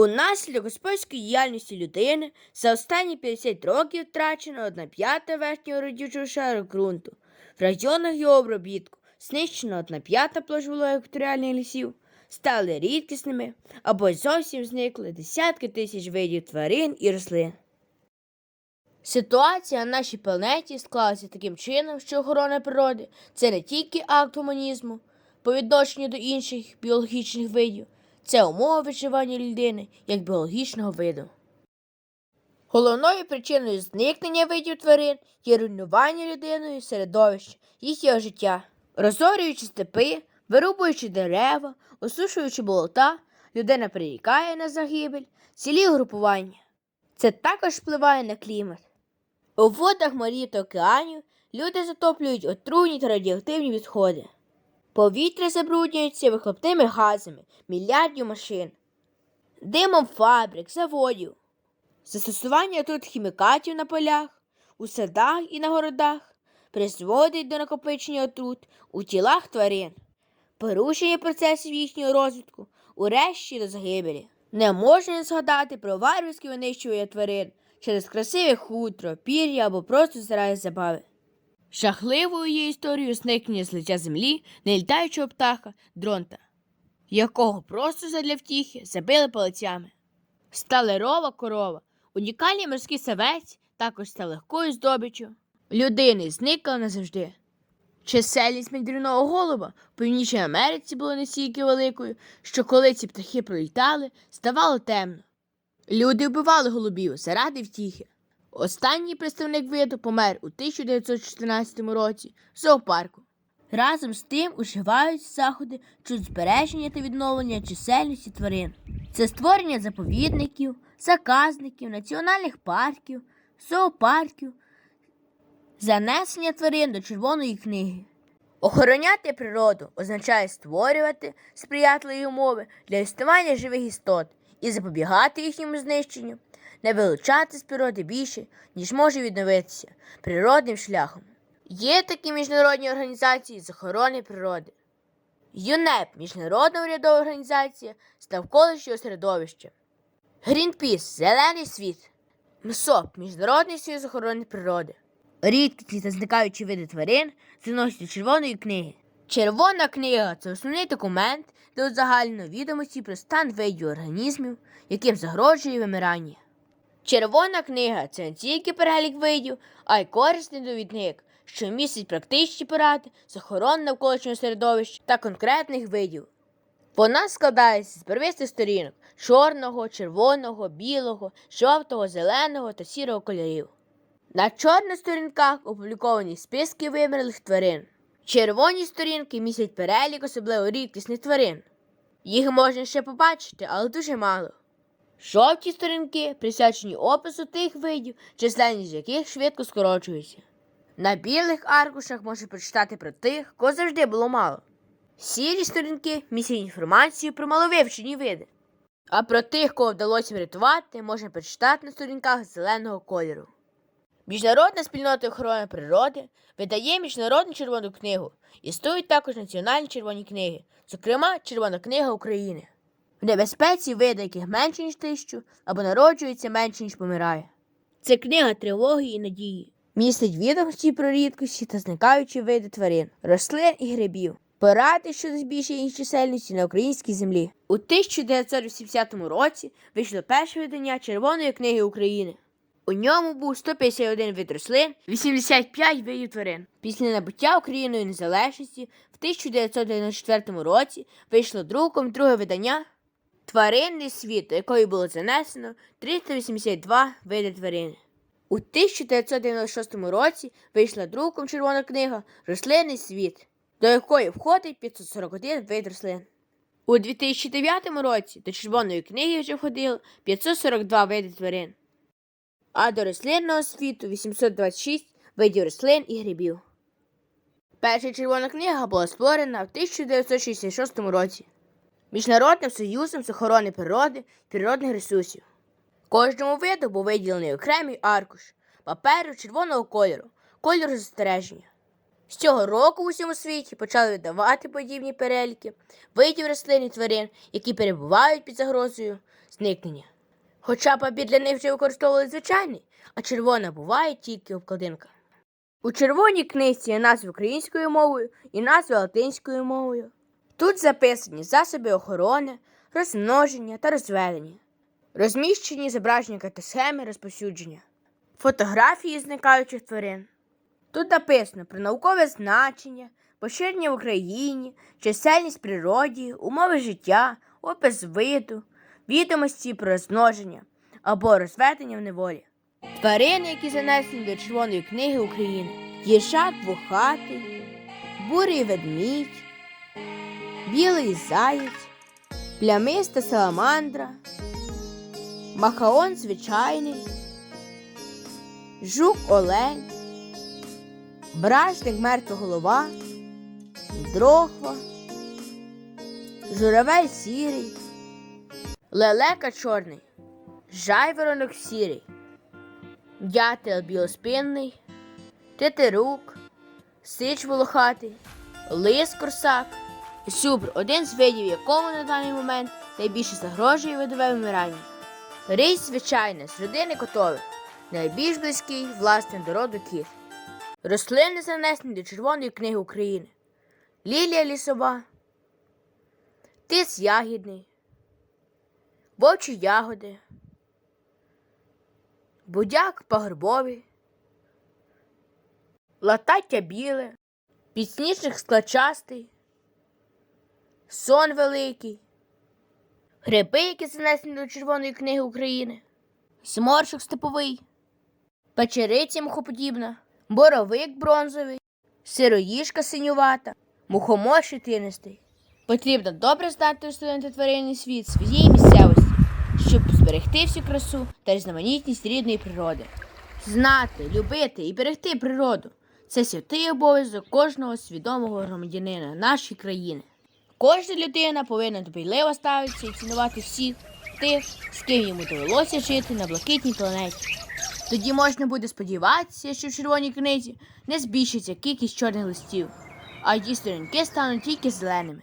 Унаслідок господарської діяльності людини за останні 50 років втрачено 1 п'ята верхнього родючого шару ґрунту. В районах його обробітку знищено 1 п'ята площ екваторіальних лісів, стали рідкісними або зовсім зникли десятки тисяч видів тварин і рослин. Ситуація на нашій планеті склалася таким чином, що охорона природи це не тільки акт гуманізму по відношенню до інших біологічних видів, це умова виживання людини як біологічного виду. Головною причиною зникнення видів тварин є руйнування людиною середовища, їхнього життя. Розорюючи степи, вирубуючи дерева, осушуючи болота, людина прирікає на загибель цілі групування. Це також впливає на клімат. У водах морів та океанів люди затоплюють отруйні та радіоактивні відходи. Повітря забруднюється вихлопними газами мільярдів машин, димом фабрик, заводів, застосування тут хімікатів на полях, у садах і на городах призводить до накопичення отрут у тілах тварин, порушення процесів їхнього розвитку, урешті до загибелі. Не можна не згадати про варварське винищування тварин через красиве хутро, пір'я або просто заради забави. Жахливою є історією зникнення з лиця землі нелітаючого птаха дронта, якого просто задля втіхи забили палицями. Сталерова корова, унікальний морський савець, також став легкою здобиччю. Людини зникла назавжди. Чисельність мідряного голуба в Північній Америці була настільки великою, що коли ці птахи пролітали, ставало темно. Люди вбивали голубів заради втіхи. Останній представник виду помер у 1914 році в зоопарку. Разом з тим уживаються заходи щодо збереження та відновлення чисельності тварин. Це створення заповідників, заказників, національних парків, зоопарків, занесення тварин до червоної книги. Охороняти природу означає створювати сприятливі умови для існування живих істот і запобігати їхньому знищенню, не вилучати з природи більше, ніж може відновитися природним шляхом. Є такі міжнародні організації з охорони природи. ЮНЕП міжнародна урядова організація з навколишнього середовища. Грінпіс Зелений світ. МСОП Міжнародний союз охорони природи. Рідкісні та зникаючі види тварин заносять червоної книги. Червона книга це основний документ для узагальненої відомості про стан видів організмів, яким загрожує вимирання. Червона книга це не тільки перелік видів, а й корисний довідник, що містить практичні поради з охорони навколишнього середовища та конкретних видів. Вона складається з первисних сторінок чорного, червоного, білого, жовтого, зеленого та сірого кольорів. На чорних сторінках опубліковані списки вимерлих тварин. Червоні сторінки містять перелік особливо рідкісних тварин. Їх можна ще побачити, але дуже мало. Жовті сторінки присвячені опису тих видів, численність яких швидко скорочується. На білих аркушах можна прочитати про тих, кого завжди було мало. Сірі сторінки містять інформацію про маловивчені види. А про тих, кого вдалося врятувати, можна прочитати на сторінках зеленого кольору. Міжнародна спільнота охорони природи видає міжнародну червону книгу. Існують також національні червоні книги, зокрема Червона книга України. В небезпеці види, яких менше, ніж тисячу, або народжується менше, ніж помирає. Це книга тривоги і надії. Містить відомості про рідкості та зникаючі види тварин, рослин і грибів. Поради щодо збільшення їх чисельності на українській землі. У 1980 році вийшло перше видання Червоної книги України. У ньому був 151 вид рослин, 85 видів тварин. Після набуття Україною незалежності в 1994 році вийшло друком друге видання Тваринний світ, до якої було занесено 382 види тварин. У 1996 році вийшла друком червона книга Рослинний світ, до якої входить 541 вид рослин. У 2009 році до червоної книги вже входило 542 види тварин а до рослинного світу 826 видів рослин і грибів. Перша червона книга була створена в 1966 році Міжнародним союзом з охорони природи природних ресурсів. Кожному виду був виділений окремий аркуш паперу червоного кольору, кольору застереження. З цього року в усьому світі почали видавати подібні переліки видів рослин і тварин, які перебувають під загрозою зникнення. Хоча папір для них вже використовували звичайний, а червона буває тільки обкладинка. У червоній книжці є назви українською мовою і назви латинською мовою. Тут записані засоби охорони, розмноження та розведення, розміщені зображення та схеми розповсюдження, фотографії зникаючих тварин. Тут написано про наукове значення, поширення в Україні, чисельність природі, умови життя, опис виду, відомості про розмноження або розведення в неволі. Тварини, які занесені до Червоної книги України, їжак вухатий, бурий ведмідь, білий заєць, плямиста саламандра, махаон звичайний, жук олень, бражник мертва голова, дрохва, журавель сірий, лелека чорний, жайворонок сірий, дятел білоспинний, тетерук, сич волохатий, лис корсак, Сюбр один з видів, якому на даний момент найбільше загрожує видове вимирання. Рись звичайний з родини котових, найбільш близький власне до роду кіт. Рослини занесені до Червоної книги України. Лілія лісова, тис ягідний, вовчі ягоди, будяк пагорбовий, латаття біле, підсніжник склачастий, сон великий, гриби, які занесені до Червоної книги України, сморшок степовий, печериці мухоподібна, боровик бронзовий, сироїжка синювата, мухомор щетинистий. Потрібно добре знати рослинний тваринний світ своєї місцевості, щоб зберегти всю красу та різноманітність рідної природи. Знати, любити і берегти природу це святий обов'язок кожного свідомого громадянина нашої країни. Кожна людина повинна дбайливо ставитися і цінувати всіх тих, з ким йому довелося жити на блакитній планеті. Тоді можна буде сподіватися, що в червоній книзі не збільшиться кількість чорних листів, а її сторінки стануть тільки зеленими.